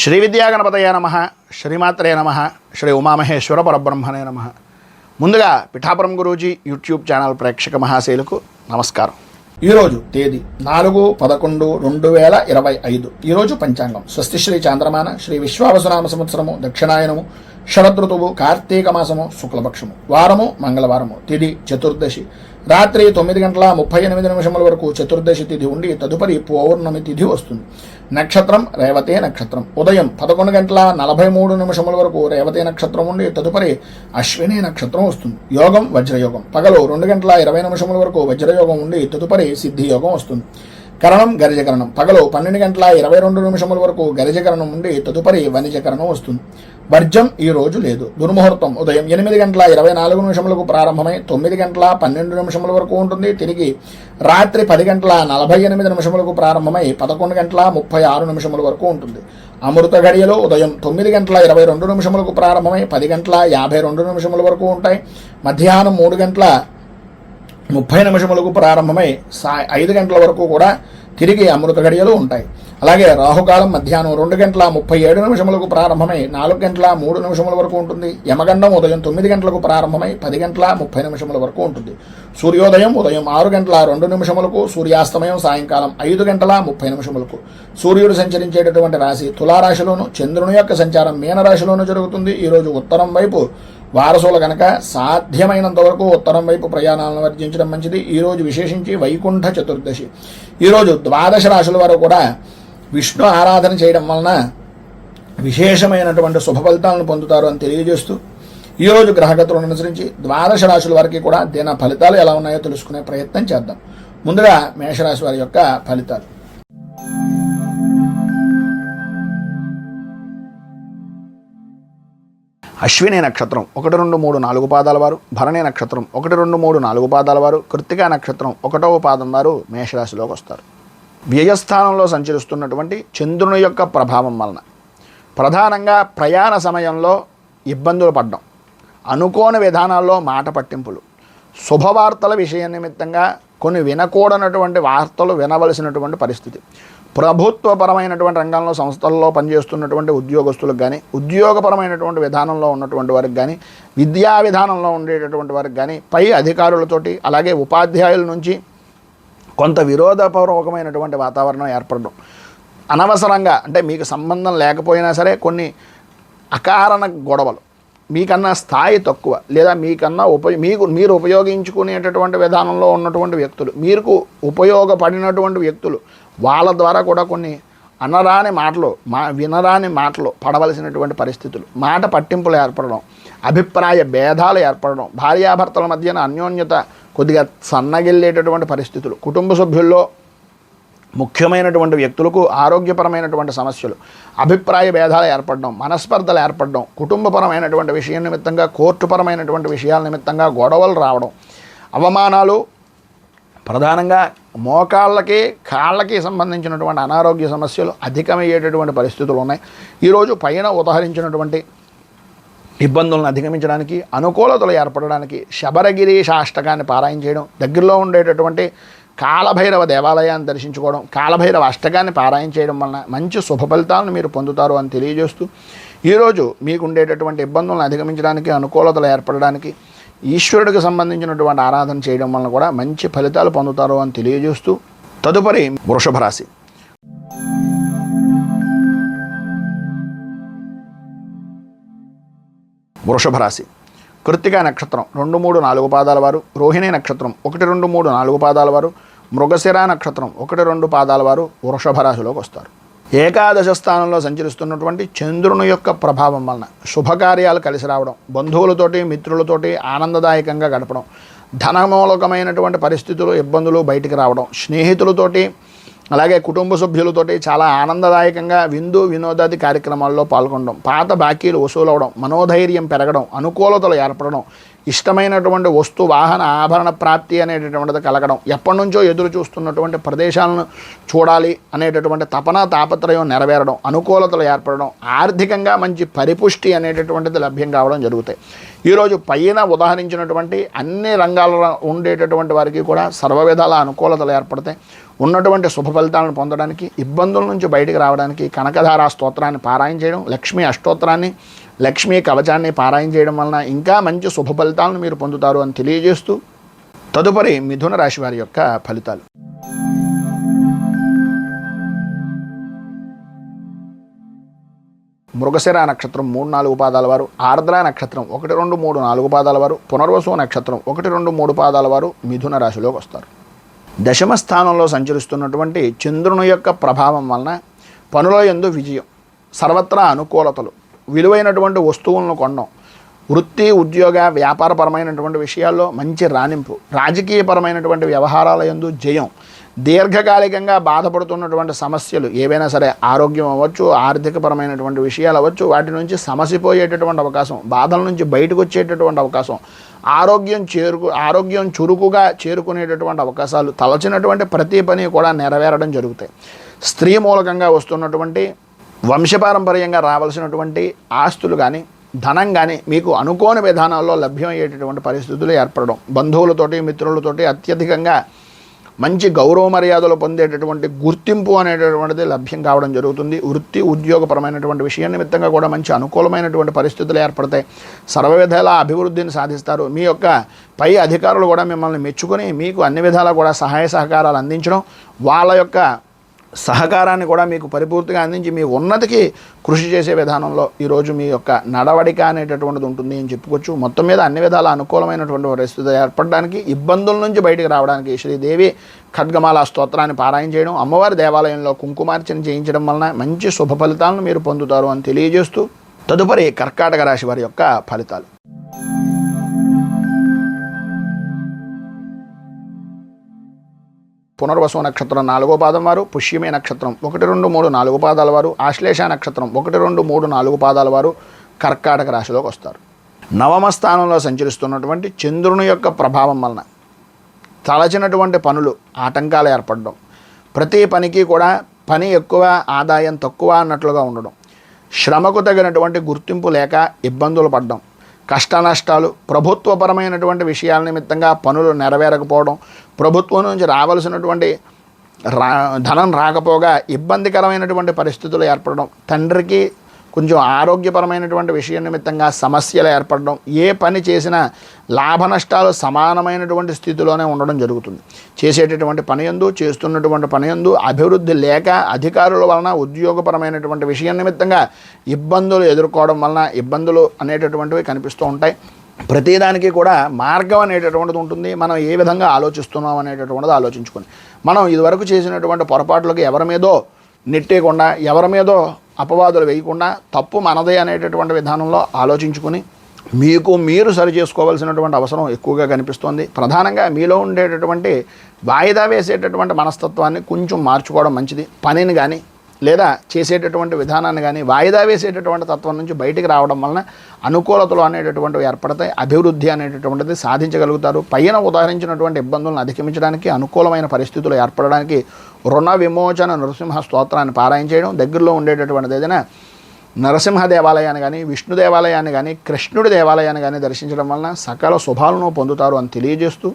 శ్రీ విద్యాగణపతయ నమ శ్రీమాత్రే నమ శ్రీ ఉమామహేశ్వర పరబ్రహ్మణే నమ. ముందుగా పిఠాపురం గురూజీ యూట్యూబ్ ఛానల్ ప్రేక్షక మహాశైలకు నమస్కారం. ఈరోజు తేదీ నాలుగు పదకొండు రెండు వేల ఇరవై ఐదు. ఈరోజు పంచాంగం. స్వస్తి శ్రీ చాంద్రమాన శ్రీ విశ్వావసనామ సంవత్సరము దక్షిణాయనము శరదృతువు కార్తీక మాసము శుక్లపక్షము. వారము మంగళవారము. తిథి చతుర్దశి. రాత్రి తొమ్మిది గంటల ముప్పై ఎనిమిది నిమిషముల వరకు చతుర్దశి తిథి ఉండి తదుపరి పౌర్ణమి తిథి వస్తుంది. నక్షత్రం రేవతే నక్షత్రం. ఉదయం పదకొండు గంటల నలభై మూడు నిమిషముల వరకు రేవతే నక్షత్రం ఉండి తదుపరి అశ్విని నక్షత్రం వస్తుంది. యోగం వజ్రయోగం. పగలు రెండు గంటల ఇరవై నిమిషముల వరకు వజ్రయోగం ఉండి తదుపరి సిద్ధి యోగం వస్తుంది. కరణం గరిజకరణం. పగలు పన్నెండు గంటల ఇరవై రెండు నిమిషముల వరకు గరిజకరణం ఉండి తదుపరి వనిజకరణం వస్తుంది. వర్జం ఈ రోజు లేదు. దుర్ముహూర్తం ఉదయం ఎనిమిది గంటల ఇరవై నాలుగు నిమిషములకు ప్రారంభమై తొమ్మిది గంటల పన్నెండు నిమిషముల వరకు ఉంటుంది. తిరిగి రాత్రి పది గంటల నలభై ఎనిమిది నిమిషములకు ప్రారంభమై పదకొండు గంటల ముప్పై ఆరు నిమిషముల వరకు ఉంటుంది. అమృత ఘడియలో ఉదయం తొమ్మిది గంటల ఇరవై రెండు నిమిషములకు ప్రారంభమై పది గంటల యాభై రెండు నిమిషముల వరకు ఉంటాయి. మధ్యాహ్నం మూడు గంటల ముప్పై నిమిషములకు ప్రారంభమై సా ఐదు గంటల వరకు కూడా తిరిగి అమృత గడియలు ఉంటాయి. అలాగే రాహుకాలం మధ్యాహ్నం రెండు గంటల ముప్పై ఏడు నిమిషములకు ప్రారంభమై నాలుగు గంటల మూడు నిమిషముల వరకు ఉంటుంది. యమగండం ఉదయం తొమ్మిది గంటలకు ప్రారంభమై పది గంటల ముప్పై నిమిషముల వరకు ఉంటుంది. సూర్యోదయం ఉదయం ఆరు గంటల రెండు నిమిషములకు సూర్యాస్తమయం సాయంకాలం ఐదు గంటల ముప్పై నిమిషములకు. సూర్యుడు సంచరించేటటువంటి రాశి తులారాశిలోను చంద్రుని యొక్క సంచారం మీనరాశిలోను జరుగుతుంది. ఈరోజు ఉత్తరం వైపు వారసులు కనుక సాధ్యమైనంత వరకు ఉత్తరం వైపు ప్రయాణాలను వర్జించడం మంచిది. ఈరోజు విశేషించి వైకుంఠ చతుర్దశి. ఈరోజు ద్వాదశ రాశుల వారు కూడా విష్ణు ఆరాధన చేయడం వలన విశేషమైనటువంటి శుభ ఫలితాలను పొందుతారు అని తెలియజేస్తూ ఈరోజు గ్రహగతులను అనుసరించి ద్వాదశ రాశుల వారికి కూడా దిన ఫలితాలు ఎలా ఉన్నాయో తెలుసుకునే ప్రయత్నం చేద్దాం. ముందుగా మేషరాశి వారి యొక్క ఫలితాలు. అశ్విని నక్షత్రం. ఒకటి రెండు మూడు నాలుగు పాదాల వారు. భరణి నక్షత్రం. ఒకటి రెండు మూడు నాలుగు పాదాల వారు. కృత్తికా నక్షత్రం. ఒకటవ పాదం వారు మేషరాశిలోకి వస్తారు. వ్యయస్థానంలో సంచరిస్తున్నటువంటి చంద్రుని యొక్క ప్రభావం వలన ప్రధానంగా ప్రయాణ సమయంలో ఇబ్బందులు పడ్డం అనుకోని విధానాల్లో మాట పట్టింపులు శుభవార్తల విషయ నిమిత్తంగా కొన్ని వినకూడనటువంటి వార్తలు వినవలసినటువంటి పరిస్థితి. ప్రభుత్వపరమైనటువంటి రంగంలో సంస్థల్లో పనిచేస్తున్నటువంటి ఉద్యోగస్తులకు కానీ ఉద్యోగపరమైనటువంటి విధానంలో ఉన్నటువంటి వారికి కానీ విద్యా విధానంలో ఉండేటటువంటి వారికి కానీ పై అధికారులతోటి అలాగే ఉపాధ్యాయుల నుంచి కొంత విరోధపూర్వకమైనటువంటి వాతావరణం ఏర్పడడం. అనవసరంగా అంటే మీకు సంబంధం లేకపోయినా సరే కొన్ని అకారణ గొడవలు. మీకన్నా స్థాయి తక్కువ లేదా మీకన్నా ఉప మీకు మీరు ఉపయోగించుకునేటటువంటి విధానంలో ఉన్నటువంటి వ్యక్తులు మీకు ఉపయోగపడినటువంటి వ్యక్తులు వాళ్ళ ద్వారా కూడా కొన్ని అనరాని మాటలు మా వినరాని మాటలు పడవలసినటువంటి పరిస్థితులు. మాట పట్టింపులు ఏర్పడడం అభిప్రాయ భేదాలు ఏర్పడడం భార్యాభర్తల మధ్యన అన్యోన్యత కొద్దిగా సన్నగిల్లేటటువంటి పరిస్థితులు. కుటుంబ సభ్యుల్లో ముఖ్యమైనటువంటి వ్యక్తులకు ఆరోగ్యపరమైనటువంటి సమస్యలు అభిప్రాయ భేదాలు ఏర్పడడం మనస్పర్ధలు ఏర్పడడం కుటుంబపరమైనటువంటి విషయం నిమిత్తంగా కోర్టుపరమైనటువంటి విషయాల నిమిత్తంగా గొడవలు రావడం అవమానాలు ప్రధానంగా మోకాళ్ళకి కాళ్ళకి సంబంధించినటువంటి అనారోగ్య సమస్యలు అధికమయ్యేటటువంటి పరిస్థితులు ఉన్నాయి. ఈరోజు పైన ఉదహరించినటువంటి ఇబ్బందులను అధిగమించడానికి అనుకూలతలు ఏర్పడడానికి శబరగిరి అష్టకాన్ని పారాయణ చేయడం దగ్గరలో ఉండేటటువంటి కాలభైరవ దేవాలయాన్ని దర్శించుకోవడం కాలభైరవ అష్టకాన్ని పారాయణ చేయడం వలన మంచి శుభ ఫలితాలను మీరు పొందుతారు అని తెలియజేస్తూ ఈరోజు మీకు ఉండేటటువంటి ఇబ్బందులను అధిగమించడానికి అనుకూలతలు ఏర్పడడానికి ఈశ్వరుడికి సంబంధించినటువంటి ఆరాధన చేయడం వలన కూడా మంచి ఫలితాలు పొందుతారు అని తెలియజేస్తూ తదుపరి వృషభ రాశి. వృషభ రాశి. కృత్తిక నక్షత్రం రెండు మూడు నాలుగు పాదాల వారు రోహిణి నక్షత్రం ఒకటి రెండు మూడు నాలుగు పాదాల వారు మృగశిర నక్షత్రం ఒకటి రెండు పాదాల వారు వృషభ రాశిలోకి వస్తారు. ఏకాదశ స్థానంలో సంచరిస్తున్నటువంటి చంద్రుని యొక్క ప్రభావం వలన శుభకార్యాలు కలిసి రావడం బంధువులతోటి మిత్రులతోటి ఆనందదాయకంగా గడపడం ధనమూలకమైనటువంటి పరిస్థితులు ఇబ్బందులు బయటికి రావడం స్నేహితులతోటి అలాగే కుటుంబ సభ్యులతోటి చాలా ఆనందదాయకంగా విందు వినోదాది కార్యక్రమాల్లో పాల్గొనడం పాత బాకీలు వసూలవడం మనోధైర్యం పెరగడం అనుకూలతలు ఏర్పడడం ఇష్టమైనటువంటి వస్తు వాహన ఆభరణ ప్రాప్తి అనేటటువంటిది కలగడం. ఎప్పటి నుంచో ఎదురు చూస్తున్నటువంటి ప్రదేశాలను చూడాలి అనేటటువంటి తపన తాపత్రయం నెరవేరడం అనుకూలతలు ఏర్పడడం ఆర్థికంగా మంచి పరిపుష్టి అనేటటువంటిది లభ్యం కావడం జరుగుతాయి. ఈరోజు పైన ఉదాహరించినటువంటి అన్ని రంగాల్లో ఉండేటటువంటి వారికి కూడా సర్వవిధాల అనుకూలతలు ఏర్పడతాయి. ఉన్నటువంటి శుభ ఫలితాలను పొందడానికి ఇబ్బందుల నుంచి బయటకు రావడానికి కనకధార స్తోత్రాన్ని పారాయణ చేయడం లక్ష్మీ అష్టోత్రాన్ని లక్ష్మీ కవచాన్ని పారాయణ చేయడం వలన ఇంకా మంచి శుభ ఫలితాలను మీరు పొందుతారు అని తెలియజేస్తూ తదుపరి మిథున రాశి వారి యొక్క ఫలితాలు. మృగశిర నక్షత్రం మూడు నాలుగు పాదాల వారు ఆర్ద్ర నక్షత్రం ఒకటి రెండు మూడు నాలుగు పాదాల వారు పునర్వసు నక్షత్రం ఒకటి రెండు మూడు పాదాల వారు మిథున రాశిలోకి వస్తారు. దశమ స్థానంలో సంచరిస్తున్నటువంటి చంద్రుని యొక్క ప్రభావం వలన పనుల ఎందు విజయం సర్వత్రా అనుకూలతలు విలువైనటువంటి వస్తువులను కొనడం. వృత్తి ఉద్యోగ వ్యాపారపరమైనటువంటి విషయాల్లో మంచి రాణింపు. రాజకీయపరమైనటువంటి వ్యవహారాల యందు జయం. దీర్ఘకాలికంగా బాధపడుతున్నటువంటి సమస్యలు ఏవైనా సరే ఆరోగ్యం అవ్వచ్చు ఆర్థికపరమైనటువంటి విషయాలు అవ్వచ్చు వాటి నుంచి సమసిపోయేటటువంటి అవకాశం బాధల నుంచి బయటకు వచ్చేటటువంటి అవకాశం ఆరోగ్యం చేరుకు ఆరోగ్యం చురుకుగా చేరుకునేటటువంటి అవకాశాలు తలచినటువంటి ప్రతి పని కూడా నెరవేరడం జరుగుతాయి. స్త్రీ మూలకంగా వస్తున్నటువంటి వంశపారంపర్యంగా రావాల్సినటువంటి ఆస్తులు కానీ ధనం కానీ మీకు అనుకోని విధానాల్లో లభ్యమయ్యేటటువంటి పరిస్థితులు ఏర్పడడం. బంధువులతోటి మిత్రులతోటి అత్యధికంగా మంచి గౌరవ మర్యాదలు పొందేటటువంటి గుర్తింపు అనేటటువంటిది లభ్యం కావడం జరుగుతుంది. వృత్తి ఉద్యోగపరమైనటువంటి విషయం నిమిత్తంగా కూడా మంచి అనుకూలమైనటువంటి పరిస్థితులు ఏర్పడతాయి. సర్వ విధాల అభివృద్ధిని సాధిస్తారు. మీ యొక్క పై అధికారులు కూడా మిమ్మల్ని మెచ్చుకొని మీకు అన్ని విధాలా కూడా సహాయ సహకారాలు అందించడం వాళ్ళ యొక్క సహకారాన్ని కూడా మీకు పరిపూర్తిగా అందించి మీ ఉన్నతికి కృషి చేసే విధానంలో ఈరోజు మీ యొక్క నడవడిక అనేటటువంటిది ఉంటుంది అని చెప్పుకోవచ్చు. మొత్తం మీద అన్ని విధాల అనుకూలమైనటువంటి పరిస్థితి ఏర్పడడానికి ఇబ్బందుల నుంచి బయటకు రావడానికి శ్రీదేవి ఖడ్గమాల స్తోత్రాన్ని పారాయణ చేయడం అమ్మవారి దేవాలయంలో కుంకుమార్చన చేయించడం వలన మంచి శుభ ఫలితాలను మీరు పొందుతారు అని తెలియజేస్తూ తదుపరి కర్కాటక రాశి వారి యొక్క ఫలితాలు. పునర్వసు నక్షత్రం నాలుగో పాదం వారు పుష్యమే నక్షత్రం ఒకటి రెండు మూడు నాలుగు పాదాల వారు ఆశ్లేష నక్షత్రం ఒకటి రెండు మూడు నాలుగు పాదాల వారు కర్కాటక రాశిలోకి వస్తారు. నవమ స్థానంలో సంచరిస్తున్నటువంటి చంద్రుని యొక్క ప్రభావం వలన తలచినటువంటి పనులు ఆటంకాలు ఏర్పడడం ప్రతి పనికి కూడా పని ఎక్కువ ఆదాయం తక్కువ అన్నట్లుగా ఉండడం శ్రమకు తగినటువంటి గుర్తింపు లేక ఇబ్బందులు పడడం కష్ట నష్టాలు ప్రభుత్వపరమైనటువంటి విషయాల నిమిత్తంగా పనులు నెరవేరకపోవడం ప్రభుత్వం నుంచి రావాల్సినటువంటి రా ధనం రాకపోగా ఇబ్బందికరమైనటువంటి పరిస్థితులు ఏర్పడడం తండ్రికి కొంచెం ఆరోగ్యపరమైనటువంటి విషయం నిమిత్తంగా సమస్యలు ఏర్పడడం ఏ పని చేసినా లాభ నష్టాలు సమానమైనటువంటి స్థితిలోనే ఉండడం జరుగుతుంది. చేసేటటువంటి పని ఎందు చేస్తున్నటువంటి పని ఎందు అభివృద్ధి లేక అధికారుల వలన ఉద్యోగపరమైనటువంటి విషయం నిమిత్తంగా ఇబ్బందులు ఎదుర్కోవడం వలన ఇబ్బందులు అనేటటువంటివి కనిపిస్తూ ఉంటాయి. ప్రతిదానికి కూడా మార్గం అనేటటువంటిది ఉంటుంది. మనం ఏ విధంగా ఆలోచిస్తున్నాం అనేటటువంటిది ఆలోచించుకొని మనం ఇదివరకు చేసినటువంటి పొరపాట్లకు ఎవరి మీదో నెట్టేయకుండా ఎవరి మీదో అపవాదులు వేయకుండా తప్పు మనదే అనేటటువంటి విధానంలో ఆలోచించుకుని మీకు మీరు సరి చేసుకోవాల్సినటువంటి అవసరం ఎక్కువగా కనిపిస్తోంది. ప్రధానంగా మీలో ఉండేటటువంటి వాయిదా వేసేటటువంటి మనస్తత్వాన్ని కొంచెం మార్చుకోవడం మంచిది. పనిని కానీ లేదా చేసేటటువంటి విధానాన్ని కానీ వాయిదా వేసేటటువంటి తత్వం నుంచి బయటికి రావడం వలన అనుకూలతలు అనేటటువంటివి ఏర్పడతాయి. అభివృద్ధి అనేటటువంటిది సాధించగలుగుతారు. పైన ఉదాహరించినటువంటి ఇబ్బందులను అధిగమించడానికి అనుకూలమైన పరిస్థితులు ఏర్పడడానికి రుణ విమోచన నరసింహ స్తోత్రాన్ని పారాయణ చేయడం దగ్గరలో ఉండేటటువంటిది ఏదైనా నరసింహ దేవాలయాన్ని కానీ విష్ణు దేవాలయాన్ని కానీ కృష్ణుడి దేవాలయాన్ని కానీ దర్శించడం వలన సకల శుభాలను పొందుతారు అని తెలియజేస్తూ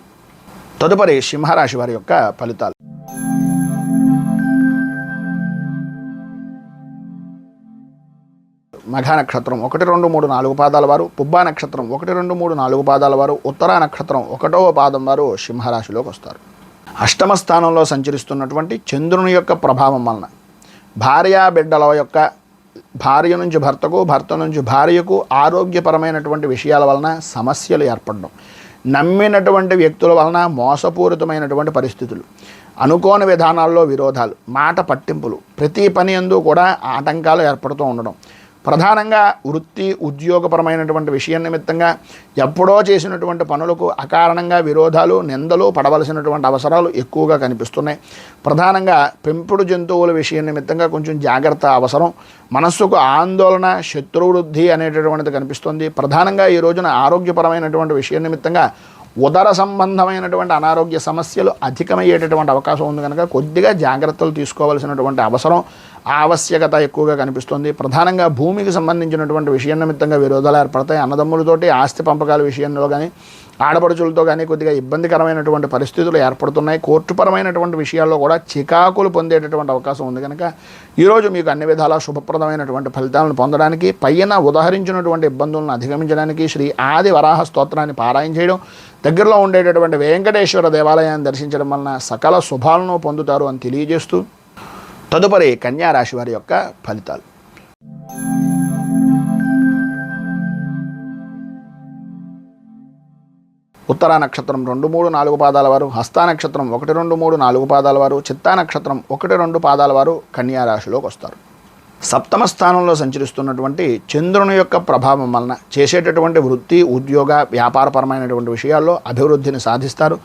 తదుపరి సింహరాశి వారి యొక్క ఫలితాలు. మఘ నక్షత్రం ఒకటి రెండు మూడు నాలుగు పాదాల వారు పుబ్బా నక్షత్రం ఒకటి రెండు మూడు నాలుగు పాదాల వారు ఉత్తరా నక్షత్రం ఒకటవ పాదం వారు సింహరాశిలోకి వస్తారు. అష్టమ స్థానంలో సంచరిస్తున్నటువంటి చంద్రుని యొక్క ప్రభావం వలన. భార్య బిడ్డల యొక్క భార్య నుంచి భర్తకు భర్త నుంచి భార్యకు ఆరోగ్యపరమైనటువంటి విషయాల వలన సమస్యలు ఏర్పడడం. నమ్మినటువంటి వ్యక్తుల వలన మోసపూరితమైనటువంటి పరిస్థితులు. అనుకోని విధానాల్లో విరోధాలు మాట పట్టింపులు ప్రతి పని ఎందు కూడా ఆటంకాలు ఏర్పడుతూ ఉండడం. ప్రధానంగా వృత్తి ఉద్యోగపరమైనటువంటి విషయం నిమిత్తంగా ఎప్పుడో చేసినటువంటి పనులకు అకారణంగా విరోధాలు నిందలు పడవలసినటువంటి అవసరాలు ఎక్కువగా కనిపిస్తున్నాయి. ప్రధానంగా పెంపుడు జంతువుల విషయం నిమిత్తంగా కొంచెం జాగ్రత్త అవసరం. మనస్సుకు ఆందోళన శత్రువృద్ధి అనేటటువంటిది కనిపిస్తుంది. ప్రధానంగా ఈ రోజున ఆరోగ్యపరమైనటువంటి విషయం నిమిత్తంగా ఉదర సంబంధమైనటువంటి అనారోగ్య సమస్యలు అధికమయ్యేటటువంటి అవకాశం ఉంది కనుక కొద్దిగా జాగ్రత్తలు తీసుకోవాల్సినటువంటి అవసరం ఆవశ్యకత ఎక్కువగా కనిపిస్తుంది. ప్రధానంగా భూమికి సంబంధించినటువంటి విషయం నిమిత్తంగా విరోధాలు ఏర్పడతాయి. అన్నదమ్ములతోటి ఆస్తి పంపకాల విషయంలో కానీ ఆడపడుచులతో కానీ కొద్దిగా ఇబ్బందికరమైనటువంటి పరిస్థితులు ఏర్పడుతున్నాయి. కోర్టుపరమైనటువంటి విషయాల్లో కూడా చికాకులు పొందేటటువంటి అవకాశం ఉంది కనుక ఈరోజు మీకు అన్ని విధాలా శుభప్రదమైనటువంటి ఫలితాలను పొందడానికి పైన ఉదహరించినటువంటి ఇబ్బందులను అధిగమించడానికి శ్రీ ఆది వరాహ స్తోత్రాన్ని పారాయణ చేయడం దగ్గరలో ఉండేటటువంటి వెంకటేశ్వర దేవాలయాన్ని దర్శించడం వలన సకల శుభాలను పొందుతారు అని తెలియజేస్తూ తదుపరి కన్యారాశి వారి యొక్క ఫలితాలు. ఉత్తర నక్షత్రం రెండు మూడు నాలుగు పాదాల వారు హస్త నక్షత్రం ఒకటి రెండు మూడు నాలుగు పాదాల వారు చిత్తా నక్షత్రం ఒకటి రెండు పాదాల వారు కన్యారాశిలోకి వస్తారు. సప్తమ స్థానంలో సంచరిస్తున్నటువంటి చంద్రుని యొక్క ప్రభావం వలన చేసేటటువంటి వృత్తి ఉద్యోగ వ్యాపారపరమైనటువంటి విషయాల్లో అభివృద్ధిని సాధిస్తారు.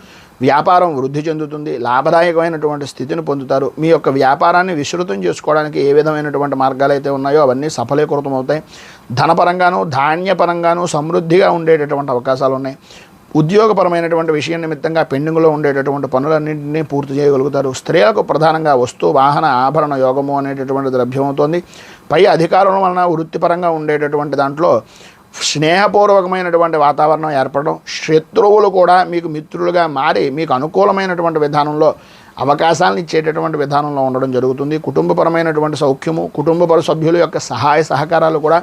వ్యాపారం వృద్ధి చెందుతుంది లాభదాయకమైనటువంటి స్థితిని పొందుతారు. మీ యొక్క వ్యాపారాన్ని విస్తృతం చేసుకోవడానికి ఏ విధమైనటువంటి మార్గాలు అయితే ఉన్నాయో అవన్నీ సఫలీకృతం అవుతాయి ధనపరంగాను ధాన్యపరంగాను సమృద్ధిగా ఉండేటటువంటి అవకాశాలు ఉన్నాయి. ఉద్యోగపరమైనటువంటి విషయం నిమిత్తంగా పెండింగ్లో ఉండేటటువంటి పనులన్నింటినీ పూర్తి చేయగలుగుతారు. స్త్రీలకు ప్రధానంగా వస్తు వాహన ఆభరణ యోగము అనేటటువంటిది లభ్యమవుతోంది. పై అధికారం వలన వృత్తిపరంగా ఉండేటటువంటి దాంట్లో స్నేహపూర్వకమైనటువంటి వాతావరణం ఏర్పడడం శత్రువులు కూడా మీకు మిత్రులుగా మారి మీకు అనుకూలమైనటువంటి విధానంలో అవకాశాలను ఇచ్చేటటువంటి విధానంలో ఉండడం జరుగుతుంది. కుటుంబపరమైనటువంటి సౌఖ్యము కుటుంబపర సభ్యుల యొక్క సహాయ సహకారాలు కూడా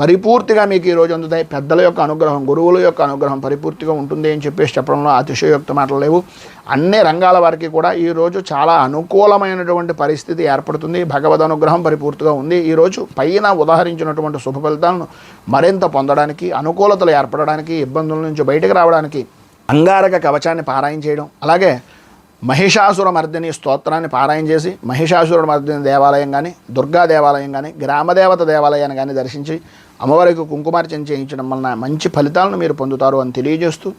పరిపూర్తిగా మీకు ఈ రోజు అందుతాయి. పెద్దల యొక్క అనుగ్రహం గురువుల యొక్క అనుగ్రహం పరిపూర్తిగా ఉంటుంది అని చెప్పేసి చెప్పడంలో అతిశయోక్త మాటలు లేవు. అన్ని రంగాల వారికి కూడా ఈ రోజు చాలా అనుకూలమైనటువంటి పరిస్థితి ఏర్పడుతుంది. భగవద్ అనుగ్రహం పరిపూర్తిగా ఉంది. ఈరోజు పైన ఉదాహరించినటువంటి శుభ ఫలితాలను మరింత పొందడానికి అనుకూలతలు ఏర్పడడానికి ఇబ్బందుల నుంచి బయటకు రావడానికి అంగారక కవచాన్ని పారాయణ చేయడం అలాగే మహిషాసుర మర్దిని స్తోత్రాన్ని పారాయణ చేసి మహిషాసుర మర్దిని దేవాలయం కానీ దుర్గా దేవాలయం కానీ గ్రామదేవత దేవాలయాన్ని కానీ దర్శించి అమ్మవారికి కుంకుమార్చన చేయించడం వలన మంచి ఫలితాలను మీరు పొందుతారు అని తెలియజేస్తూ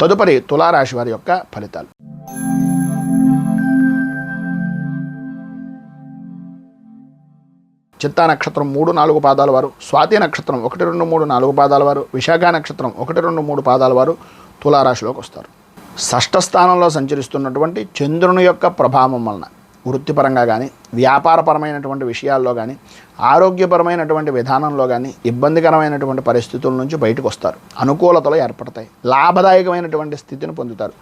తదుపరి తులారాశి వారి యొక్క ఫలితాలు. చిత్తా నక్షత్రం మూడు నాలుగు పాదాల వారు స్వాతి నక్షత్రం ఒకటి రెండు మూడు నాలుగు పాదాల వారు విశాఖ నక్షత్రం ఒకటి రెండు మూడు పాదాల వారు తులారాశిలోకి వస్తారు. షష్ఠ స్థానంలో సంచరిస్తున్నటువంటి చంద్రుని యొక్క ప్రభావం వలన వృత్తిపరంగా కానీ వ్యాపారపరమైనటువంటి విషయాల్లో కానీ ఆరోగ్యపరమైనటువంటి విధానంలో కానీ ఇబ్బందికరమైనటువంటి పరిస్థితుల నుంచి బయటకు వస్తారు అనుకూలతలు ఏర్పడతాయి. లాభదాయకమైనటువంటి స్థితిని పొందుతారు.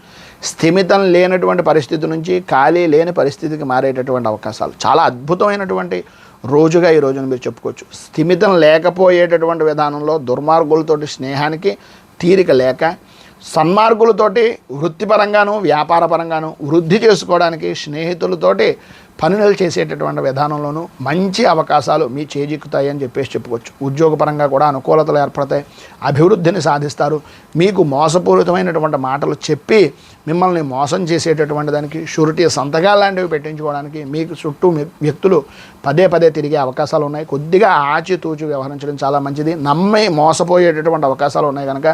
స్థిమితం లేనటువంటి పరిస్థితి నుంచి ఖాళీ లేని పరిస్థితికి మారేటటువంటి అవకాశాలు. చాలా అద్భుతమైనటువంటి రోజుగా ఈ రోజున మీరు చెప్పుకోవచ్చు. స్థిమితం లేకపోయేటటువంటి విధానంలో దుర్మార్గులతోటి స్నేహానికి తీరిక లేక సన్మార్గులతోటి వృత్తిపరంగాను వ్యాపారపరంగాను వృద్ధి చేసుకోవడానికి స్నేహితులతోటి పనులు చేసేటటువంటి విధానంలోనూ మంచి అవకాశాలు మీ చేజిక్కుతాయి అని చెప్పేసి చెప్పుకోవచ్చు. ఉద్యోగపరంగా కూడా అనుకూలతలు ఏర్పడతాయి అభివృద్ధిని సాధిస్తారు. మీకు మోసపూరితమైనటువంటి మాటలు చెప్పి మిమ్మల్ని మోసం చేసేటటువంటి దానికి షూరిటీ సంతకాలు లాంటివి పెట్టించుకోవడానికి మీకు చుట్టూ వ్యక్తులు పదే పదే తిరిగే అవకాశాలు ఉన్నాయి. కొద్దిగా ఆచితూచి వ్యవహరించడం చాలా మంచిది. నమ్మి మోసపోయేటటువంటి అవకాశాలు ఉన్నాయి కనుక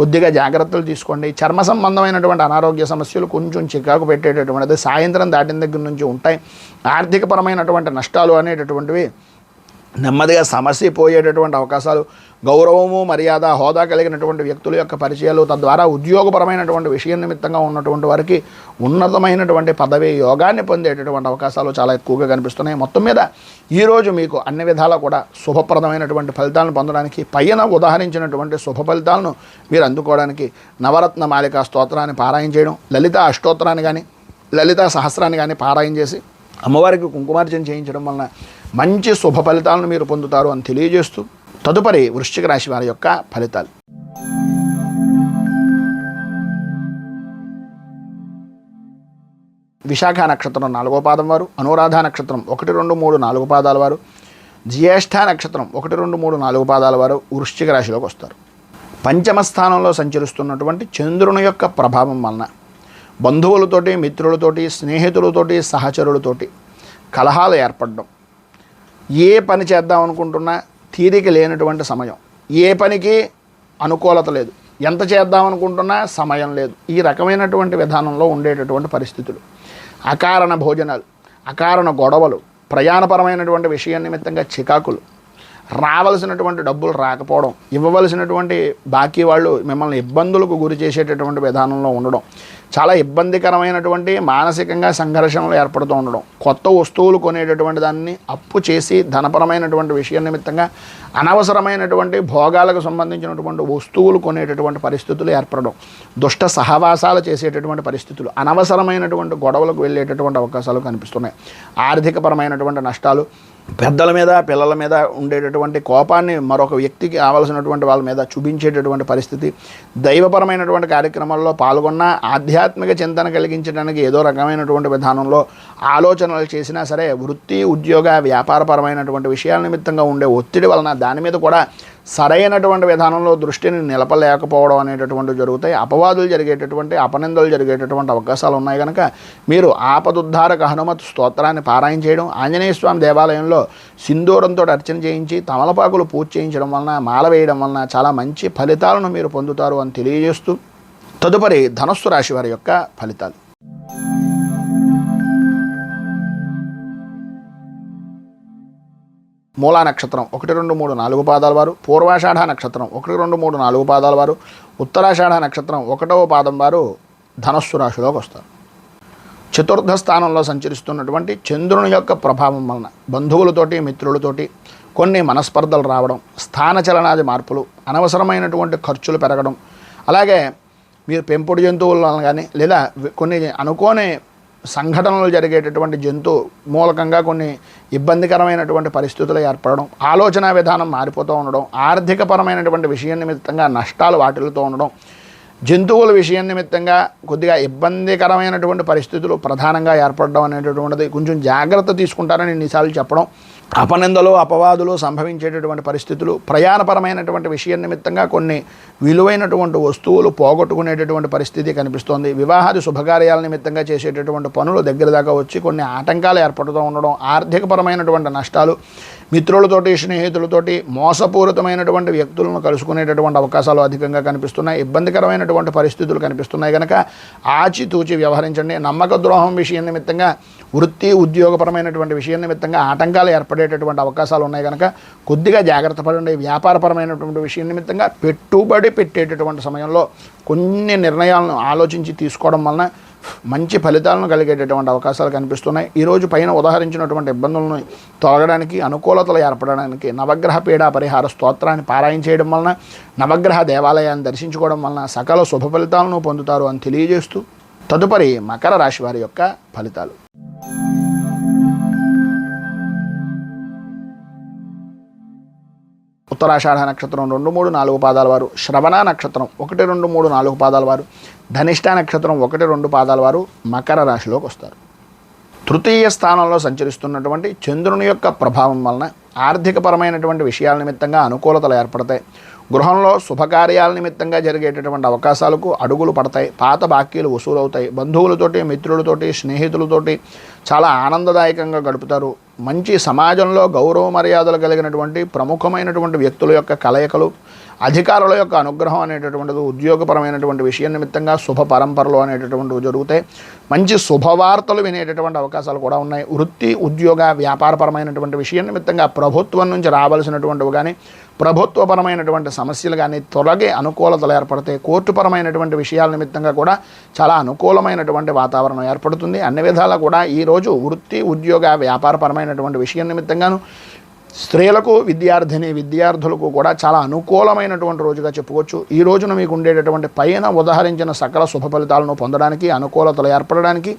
కొద్దిగా జాగ్రత్తలు తీసుకోండి. చర్మ సంబంధమైనటువంటి అనారోగ్య సమస్యలు కొంచెం చికాకు పెట్టేటటువంటిది సాయంత్రం దాటిన దగ్గర నుంచి ఉంటాయి. ఆర్థికపరమైనటువంటి నష్టాలు అనేటటువంటివి నెమ్మదిగా సమస్య పోయేటటువంటి అవకాశాలు గౌరవము మర్యాద హోదా కలిగినటువంటి వ్యక్తుల యొక్క పరిచయాలు తద్వారా ఉద్యోగపరమైనటువంటి విషయం నిమిత్తంగా ఉన్నటువంటి వారికి ఉన్నతమైనటువంటి పదవి యోగాన్ని పొందేటటువంటి అవకాశాలు చాలా ఎక్కువగా కనిపిస్తున్నాయి. మొత్తం మీద ఈరోజు మీకు అన్ని విధాలా కూడా శుభప్రదమైనటువంటి ఫలితాలను పొందడానికి పైన ఉదాహరించినటువంటి శుభ ఫలితాలను మీరు అందుకోవడానికి నవరత్న మాలిక స్తోత్రాన్ని పారాయణ చేయడం లలిత అష్టోత్తరాన్ని కానీ లలిత సహస్రాన్ని కానీ పారాయణ చేసి అమ్మవారికి కుంకుమార్చన చేయించడం వలన మంచి శుభ ఫలితాలను మీరు పొందుతారు అని తెలియజేస్తూ తదుపరి వృశ్చిక రాశి వారి యొక్క ఫలితాలు. విశాఖ నక్షత్రం నాలుగో పాదం వారు అనురాధ నక్షత్రం ఒకటి రెండు మూడు నాలుగు పాదాల వారు జ్యేష్ఠ నక్షత్రం ఒకటి రెండు మూడు నాలుగు పాదాల వారు వృశ్చిక రాశిలోకి వస్తారు. పంచమ స్థానంలో సంచరిస్తున్నటువంటి చంద్రుని యొక్క ప్రభావం వలన బంధువులతోటి మిత్రులతోటి స్నేహితులతోటి సహచరులతోటి కలహాలు ఏర్పడడం ఏ పని చేద్దాం అనుకుంటున్నా తీరిక లేనటువంటి సమయం. ఏ పనికి అనుకూలత లేదు. ఎంత చేద్దామనుకుంటున్నా సమయం లేదు. ఈ రకమైనటువంటి విధానంలో ఉండేటటువంటి పరిస్థితులు. అకారణ భోజనాలు అకారణ గొడవలు ప్రయాణపరమైనటువంటి విషయం నిమిత్తంగా చికాకులు రావలసినటువంటి డబ్బులు రాకపోవడం ఇవ్వవలసినటువంటి బాకీ వాళ్ళు మిమ్మల్ని ఇబ్బందులకు గురి చేసేటటువంటి విధానంలో ఉండడం చాలా ఇబ్బందికరమైనటువంటి మానసికంగా సంఘర్షణలు ఏర్పడుతూ ఉండడం కొత్త వస్తువులు కొనేటటువంటి దాన్ని అప్పు చేసి ధనపరమైనటువంటి విషయం నిమిత్తంగా అనవసరమైనటువంటి భోగాలకు సంబంధించినటువంటి వస్తువులు కొనేటటువంటి పరిస్థితులు ఏర్పడడం దుష్ట సహవాసాలు చేసేటటువంటి పరిస్థితులు అనవసరమైనటువంటి గొడవలకు వెళ్ళేటటువంటి అవకాశాలు కనిపిస్తున్నాయి. ఆర్థికపరమైనటువంటి నష్టాలు పెద్దల మీద పిల్లల మీద ఉండేటటువంటి కోపాన్ని మరొక వ్యక్తికి కావలసినటువంటి వాళ్ళ మీద చూపించేటటువంటి పరిస్థితి దైవపరమైనటువంటి కార్యక్రమాల్లో పాల్గొన్న ఆధ్యాత్మిక చింతన కలిగించడానికి ఏదో రకమైనటువంటి విధానంలో ఆలోచనలు చేసినా సరే వృత్తి ఉద్యోగ వ్యాపారపరమైనటువంటి విషయాల నిమిత్తంగా ఉండే ఒత్తిడి వలన దాని మీద కూడా సరైనటువంటి విధానంలో దృష్టిని నిలపలేకపోవడం అనేటటువంటి జరుగుతాయి. అపవాదులు జరిగేటటువంటి అపనిందలు జరిగేటటువంటి అవకాశాలు ఉన్నాయి కనుక మీరు ఆపదుద్ధారక హనుమత్ స్తోత్రాన్ని పారాయణ చేయడం ఆంజనేయ స్వామి దేవాలయంలో సింధూరంతో అర్చన చేయించి తమలపాకులు పూజ చేయించడం వలన మాల వేయడం వలన చాలా మంచి ఫలితాలను మీరు పొందుతారు అని తెలియజేస్తూ తదుపరి ధనస్సు రాశి వారి యొక్క ఫలితాలు. మూలా నక్షత్రం. ఒకటి రెండు మూడు నాలుగు పాదాల వారు. పూర్వాషాఢ నక్షత్రం. ఒకటి రెండు మూడు నాలుగు పాదాల వారు. ఉత్తరాషాఢ నక్షత్రం. ఒకటవ పాదం వారు ధనస్సు రాశిలోకి వస్తారు. చతుర్థ స్థానంలో సంచరిస్తున్నటువంటి చంద్రుని యొక్క ప్రభావం వలన బంధువులతోటి మిత్రులతోటి కొన్ని మనస్పర్ధలు రావడం స్థానచలనాది మార్పులు అనవసరమైనటువంటి ఖర్చులు పెరగడం అలాగే మీరు పెంపుడు జంతువులను కానీ లేదా కొన్ని అనుకోని సంఘటనలు జరిగేటటువంటి జంతు మూలకంగా కొన్ని ఇబ్బందికరమైనటువంటి పరిస్థితులు ఏర్పడడం ఆలోచన విధానం మారిపోతూ ఉండడం ఆర్థికపరమైనటువంటి విషయం నిమిత్తంగా నష్టాలు వాటిల్లుతూ ఉండడం జంతువుల విషయం నిమిత్తంగా కొద్దిగా ఇబ్బందికరమైనటువంటి పరిస్థితులు ప్రధానంగా ఏర్పడడం అనేటటువంటిది కొంచెం జాగ్రత్త తీసుకుంటారని ఎన్నిసార్లు చెప్పడం అపనిందలు అపవాదులు సంభవించేటటువంటి పరిస్థితులు ప్రయాణపరమైనటువంటి విషయం నిమిత్తంగా కొన్ని విలువైనటువంటి వస్తువులు పోగొట్టుకునేటటువంటి పరిస్థితి కనిపిస్తోంది. వివాహాది శుభకార్యాల నిమిత్తంగా చేసేటటువంటి పనులు దగ్గర దాకా వచ్చి కొన్ని ఆటంకాలు ఏర్పడుతూ ఉండడం ఆర్థికపరమైనటువంటి నష్టాలు మిత్రులతోటి స్నేహితులతోటి మోసపూరితమైనటువంటి వ్యక్తులను కలుసుకునేటటువంటి అవకాశాలు అధికంగా కనిపిస్తున్నాయి. ఇబ్బందికరమైనటువంటి పరిస్థితులు కనిపిస్తున్నాయి. కనుక ఆచితూచి వ్యవహరించండి. నమ్మక ద్రోహం విషయం నిమిత్తంగా వృత్తి ఉద్యోగపరమైనటువంటి విషయం నిమిత్తంగా ఆటంకాలు ఏర్పడేటటువంటి అవకాశాలు ఉన్నాయి. కనుక కొద్దిగా జాగ్రత్త పడండి. వ్యాపారపరమైనటువంటి విషయం నిమిత్తంగా పెట్టుబడి పెట్టేటటువంటి సమయంలో కొన్ని నిర్ణయాలను ఆలోచించి తీసుకోవడం వలన మంచి ఫలితాలను కలిగేటటువంటి అవకాశాలు కనిపిస్తున్నాయి. ఈరోజు పైన ఉదాహరించినటువంటి ఇబ్బందులను తొలగడానికి అనుకూలతలు ఏర్పడడానికి నవగ్రహ పీడా పరిహార స్తోత్రాన్ని పారాయణ చేయడం వలన నవగ్రహ దేవాలయాన్ని దర్శించుకోవడం వలన సకల శుభ ఫలితాలను పొందుతారు అని తెలియజేస్తూ తదుపరి మకర రాశి వారి యొక్క ఫలితాలు. ఉత్తరాషాఢ నక్షత్రం రెండు మూడు నాలుగు పాదాల వారు శ్రవణ నక్షత్రం ఒకటి రెండు మూడు నాలుగు పాదాల వారు ధనిష్ట నక్షత్రం ఒకటి రెండు పాదాల వారు మకర రాశిలోకి వస్తారు. తృతీయ స్థానంలో సంచరిస్తున్నటువంటి చంద్రుని యొక్క ప్రభావం వలన ఆర్థికపరమైనటువంటి విషయాల నిమిత్తంగా అనుకూలతలు ఏర్పడతాయి. గృహంలో శుభకార్యాల నిమిత్తంగా జరిగేటటువంటి అవకాశాలకు అడుగులు పడతాయి. పాత బాకీలు వసూలవుతాయి. బంధువులతోటి మిత్రులతోటి స్నేహితులతోటి చాలా ఆనందదాయకంగా గడుపుతారు. మంచి సమాజంలో గౌరవ మర్యాదలు కలిగినటువంటి ప్రముఖమైనటువంటి వ్యక్తుల యొక్క కలయికలు అధికారుల యొక్క అనుగ్రహం అనేటటువంటిది ఉద్యోగపరమైనటువంటి విషయం నిమిత్తంగా శుభ పరంపరలు అనేటటువంటివి జరుగుతాయి. మంచి శుభవార్తలు వినేటటువంటి అవకాశాలు కూడా ఉన్నాయి. వృత్తి ఉద్యోగ వ్యాపారపరమైనటువంటి విషయం నిమిత్తంగా ప్రభుత్వం నుంచి రావాల్సినటువంటివి కానీ ప్రభుత్వపరమైనటువంటి సమస్యలు కానీ త్వరగే అనుకూలతలు ఏర్పడతాయి. కోర్టుపరమైనటువంటి విషయాల నిమిత్తంగా కూడా చాలా అనుకూలమైనటువంటి వాతావరణం ఏర్పడుతుంది. అన్ని విధాలా కూడా ఈరోజు వృత్తి ఉద్యోగ వ్యాపారపరమైనటువంటి విషయం నిమిత్తంగాను స్త్రీలకు విద్యార్థిని విద్యార్థులకు కూడా చాలా అనుకూలమైనటువంటి రోజుగా చెప్పుకోవచ్చు. ఈ రోజున మీకు ఉండేటటువంటి పైన ఉదహరించిన సకల శుభ ఫలితాలను పొందడానికి అనుకూలతలు ఏర్పడడానికి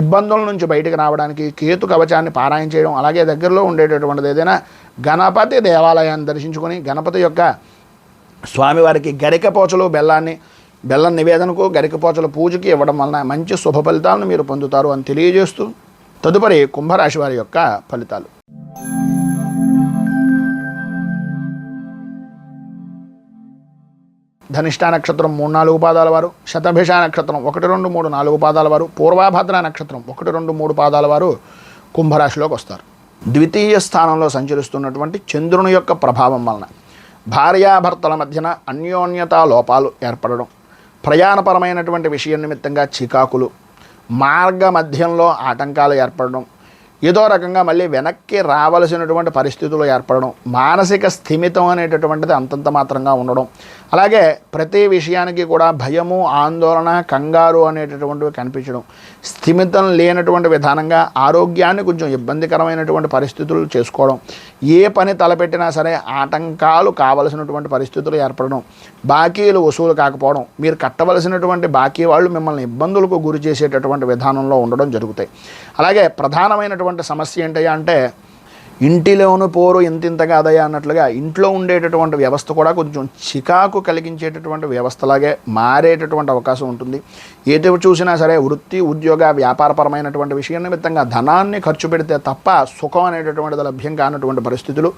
ఇబ్బందుల నుంచి బయటకు రావడానికి కేతు కవచాన్ని పారాయణ చేయడం అలాగే దగ్గరలో ఉండేటటువంటిది ఏదైనా గణపతి దేవాలయాన్ని దర్శించుకొని గణపతి యొక్క స్వామివారికి గరికపోచలు బెల్లాన్ని బెల్లం నివేదనకు గరికపోచల పూజకి ఇవ్వడం వలన మంచి శుభ ఫలితాలను మీరు పొందుతారు అని తెలియజేస్తూ తదుపరి కుంభరాశి వారి యొక్క ఫలితాలు. ధనిష్ఠా నక్షత్రం మూడు నాలుగు పాదాల వారు శతభిష నక్షత్రం ఒకటి రెండు మూడు నాలుగు పాదాల వారు పూర్వాభద్ర నక్షత్రం ఒకటి రెండు మూడు పాదాల వారు కుంభరాశిలోకి వస్తారు. ద్వితీయ స్థానంలో సంచరిస్తున్నటువంటి చంద్రుని యొక్క ప్రభావం వలన భార్యాభర్తల మధ్యన అన్యోన్యతా లోపాలు ఏర్పడడం ప్రయాణపరమైనటువంటి విషయం నిమిత్తంగా చికాకులు మార్గ మధ్యంలో ఆటంకాలు ఏర్పడడం ఏదో రకంగా మళ్ళీ వెనక్కి రావలసినటువంటి పరిస్థితులు ఏర్పడడం మానసిక స్థిమితం అనేటటువంటిది అంతంత మాత్రంగా ఉండడం అలాగే ప్రతి విషయానికి కూడా భయము ఆందోళన కంగారు అనేటటువంటివి కనిపించడం స్థిమితం లేనటువంటి విధానంగా ఆరోగ్యాన్ని కొంచెం ఇబ్బందికరమైనటువంటి పరిస్థితులు చేసుకోవడం ఏ పని తలపెట్టినా సరే ఆటంకాలు కావలసినటువంటి పరిస్థితులు ఏర్పడడం బాకీలు వసూలు కాకపోవడం మీరు కట్టవలసినటువంటి బాకీ వాళ్ళు మిమ్మల్ని ఇబ్బందులకు గురి చేసేటటువంటి విధానంలో ఉండడం జరుగుతాయి. అలాగే ప్రధానమైనటువంటి సమస్య ఏంటంటే అంటే ఇంటిలోను పోరు ఇంతింతగా కాదయ్యా అన్నట్లుగా ఇంట్లో ఉండేటటువంటి వ్యవస్థ కూడా కొంచెం చికాకు కలిగించేటటువంటి వ్యవస్థలాగే మారేటటువంటి అవకాశం ఉంటుంది. ఏదో చూసినా సరే వృత్తి ఉద్యోగ వ్యాపారపరమైనటువంటి విషయం నిమిత్తంగా ధనాన్ని ఖర్చు పెడితే తప్ప సుఖం అనేటటువంటిది లభ్యం కానటువంటి పరిస్థితులు.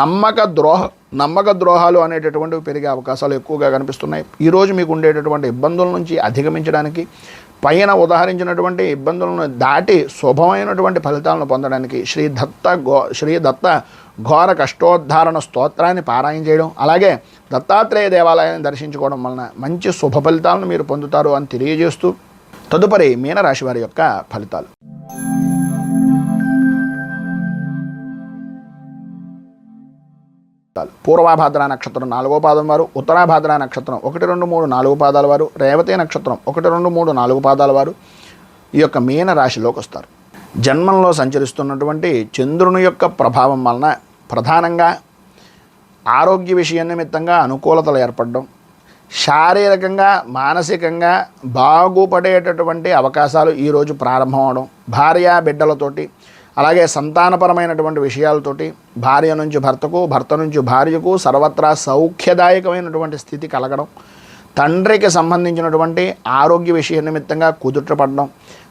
నమ్మక ద్రోహ నమ్మక ద్రోహాలు అనేటటువంటివి పెరిగే అవకాశాలు ఎక్కువగా కనిపిస్తున్నాయి. ఈరోజు మీకు ఉండేటటువంటి ఇబ్బందుల నుంచి అధిగమించడానికి పైన ఉదాహరించినటువంటి ఇబ్బందులను దాటి శుభమైనటువంటి ఫలితాలను పొందడానికి శ్రీ దత్త గో శ్రీ దత్త ఘోర కష్టోద్ధారణ స్తోత్రాన్ని పారాయణ చేయడం అలాగే దత్తాత్రేయ దేవాలయాన్ని దర్శించుకోవడం వలన మంచి శుభ ఫలితాలను మీరు పొందుతారు అని తెలియజేస్తూ తదుపరి మీనరాశి వారి యొక్క ఫలితాలు. పూర్వాభాద్ర నక్షత్రం నాలుగో పాదం వారు ఉత్తరాభాద్ర నక్షత్రం ఒకటి రెండు మూడు నాలుగు పాదాల వారు రేవతి నక్షత్రం ఒకటి రెండు మూడు నాలుగు పాదాల వారు ఈ యొక్క మీన రాశిలోకి వస్తారు. జన్మంలో సంచరిస్తున్నటువంటి చంద్రుని యొక్క ప్రభావం వలన ప్రధానంగా ఆరోగ్య విషయం నిమిత్తంగా అనుకూలతలు ఏర్పడడం శారీరకంగా మానసికంగా బాగుపడేటటువంటి అవకాశాలు ఈరోజు ప్రారంభం అవడం భార్య బిడ్డలతోటి అలాగే సంతానపరమైనటువంటి విషయాలతోటి భార్య నుంచి భర్తకు భర్త నుంచి భార్యకు సర్వత్రా సౌఖ్యదాయకమైనటువంటి స్థితి కలగడం తండ్రికి సంబంధించినటువంటి ఆరోగ్య విషయ నిమిత్తంగా కుదుటపడడం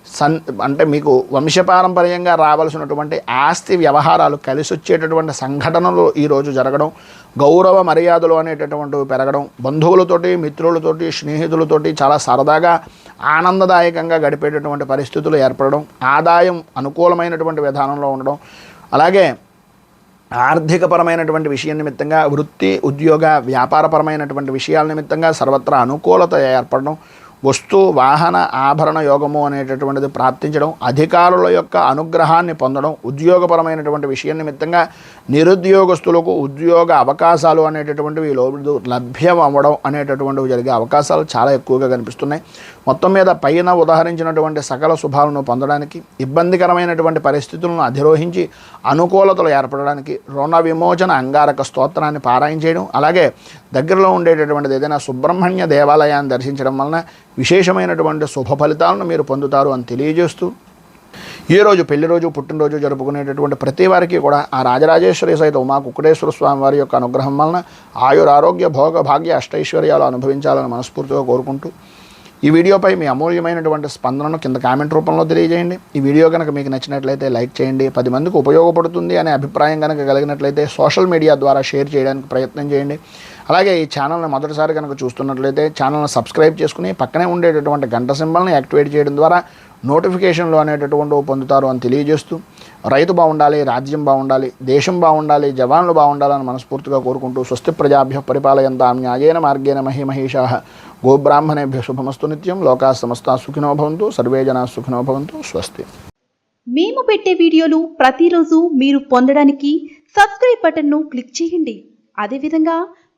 సన్ అంటే మీకు వంశపారంపర్యంగా రావాల్సినటువంటి ఆస్తి వ్యవహారాలు కలిసి వచ్చేటటువంటి సంఘటనలు ఈరోజు జరగడం గౌరవ మర్యాదలు అనేటటువంటివి పెరగడం బంధువులతోటి మిత్రులతోటి స్నేహితులతోటి చాలా సరదాగా ఆనందదాయకంగా గడిపేటటువంటి పరిస్థితులు ఏర్పడడం ఆదాయం అనుకూలమైనటువంటి విధానంలో ఉండడం అలాగే ఆర్థికపరమైనటువంటి విషయం నిమిత్తంగా వృత్తి ఉద్యోగ వ్యాపారపరమైనటువంటి విషయాల నిమిత్తంగా సర్వత్రా అనుకూలత ఏర్పడడం వస్తు వాహన ఆభరణ యోగము అనేటటువంటిది ప్రాప్తించడం అధికారుల యొక్క అనుగ్రహాన్ని పొందడం ఉద్యోగపరమైనటువంటి విషయం నిమిత్తంగా నిరుద్యోగస్తులకు ఉద్యోగ అవకాశాలు అనేటటువంటివి లో- లభ్యం అవ్వడం అనేటటువంటివి జరిగే అవకాశాలు చాలా ఎక్కువగా కనిపిస్తున్నాయి. మొత్తం మీద పైన ఉదాహరించినటువంటి సకల శుభాలను పొందడానికి ఇబ్బందికరమైనటువంటి పరిస్థితులను అధిరోహించి అనుకూలతలు ఏర్పడడానికి రుణ విమోచన అంగారక స్తోత్రాన్ని పారాయణ చేయడం అలాగే దగ్గరలో ఉండేటటువంటిది ఏదైనా సుబ్రహ్మణ్య దేవాలయాన్ని దర్శించడం వలన విశేషమైనటువంటి శుభ ఫలితాలను మీరు పొందుతారు అని తెలియజేస్తూ ఈ రోజు పెళ్ళి రోజు పుట్టినరోజు జరుపుకునేటటువంటి ప్రతి వారికి కూడా ఆ రాజరాజేశ్వరి సైత ఉమా కుక్కుటేశ్వర స్వామి వారి యొక్క అనుగ్రహం వలన ఆయురారోగ్య భోగ భాగ్య అష్టైశ్వర్యాలు అనుభవించాలని మనస్ఫూర్తిగా కోరుకుంటూ ఈ వీడియోపై మీ అమూల్యమైనటువంటి స్పందనను కింద కామెంట్ రూపంలో తెలియజేయండి. ఈ వీడియో కనుక మీకు నచ్చినట్లయితే లైక్ చేయండి. పది మందికి ఉపయోగపడుతుంది అనే అభిప్రాయం కనుక కలిగినట్లయితే సోషల్ మీడియా ద్వారా షేర్ చేయడానికి ప్రయత్నం చేయండి. అలాగే ఈ ఛానల్ని మొదటిసారి కనుక చూస్తున్నట్లయితే ఛానల్ని సబ్స్క్రైబ్ చేసుకుని పక్కనే ఉండేటటువంటి గంట సింబల్ని యాక్టివేట్ చేయడం ద్వారా నోటిఫికేషన్లు అనేటటువంటివి పొందుతారు అని తెలియజేస్తూ రైతు బాగుండాలి రాజ్యం బాగుండాలి దేశం బాగుండాలి జవాన్లు బాగుండాలని మనస్ఫూర్తిగా కోరుకుంటూ స్వస్తి ప్రజాభ్య పరిపాలయంతా న్యాయేన మార్గేణ మహిమహేషా. గోబ్రాహ్మణేభ్య శుభమస్తు నిత్యం. లోకా సమస్త సుఖినో భవంతు. సర్వే జనా సుఖినో భవంతు. స్వస్తి. మేము పెట్టే వీడియోలు ప్రతిరోజు మీరు పొందడానికి సబ్స్క్రైబ్ బటన్ను క్లిక్ చేయండి. అదేవిధంగా